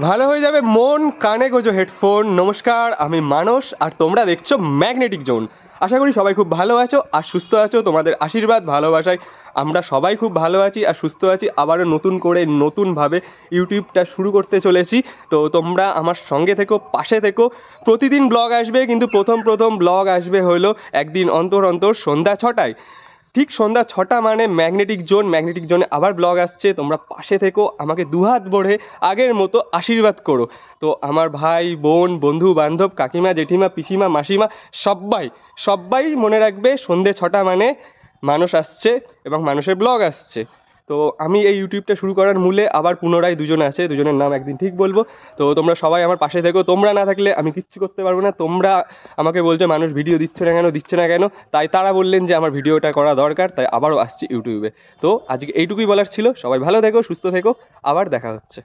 ভালো হয়ে যাবে মন, কানে গোজো হেডফোন। নমস্কার, আমি মানস, আর তোমরা দেখছ ম্যাগনেটিক জোন। আশা করি সবাই খুব ভালো আছো আর সুস্থ আছো, তোমাদের আশীর্বাদ, ভালোবাসায়। আমরা সবাই খুব ভালো আছি আর সুস্থ আছি, আবারও নতুন করে নতুনভাবে ইউটিউবটা শুরু করতে চলেছি। তো তোমরা আমার সঙ্গে থেকো, পাশে থেকো। প্রতিদিন ব্লগ আসবে, কিন্তু প্রথম প্রথম ব্লগ আসবে হলো একদিন অন্তর অন্তর সন্ধ্যা ছটায়। ঠিক সন্ধ্যা ছটা মানে ম্যাগনেটিক জোন, ম্যাগনেটিক জোনে আবার ব্লগ আসছে। তোমরা পাশে থেকো, আমাকে দুহাত ভরে আগের মতো আশীর্বাদ করো। তো আমার ভাই, বোন, বন্ধু, বান্ধব, কাকিমা, জেঠিমা, পিসিমা, মাসিমা সবাই সবাই মনে রাখবে সন্ধে ছটা মানে মানুষ আসছে এবং মানুষের ব্লগ আসছে। তো আমি এই ইউটিউবটা শুরু করার মূলে আবার পুনরায় দুজন আছে, দুজনের নাম একদিন ঠিক বলব। তো তোমরা সবাই আমার পাশে থেকো। তোমরা না থাকলে আমি কিচ্ছু করতে পারব না। তোমরা আমাকে বলছো, মানুষ ভিডিও দিচ্ছে না কেন, দিচ্ছে না কেন? তাই তারা বললেন যে আমার ভিডিওটা করা দরকার, তাই আবারও আসছি ইউটিউবে তো আজকে এইটুকুই বলার ছিল। সবাই ভালো থেকো, সুস্থ থেকো। আবার দেখা হচ্ছে।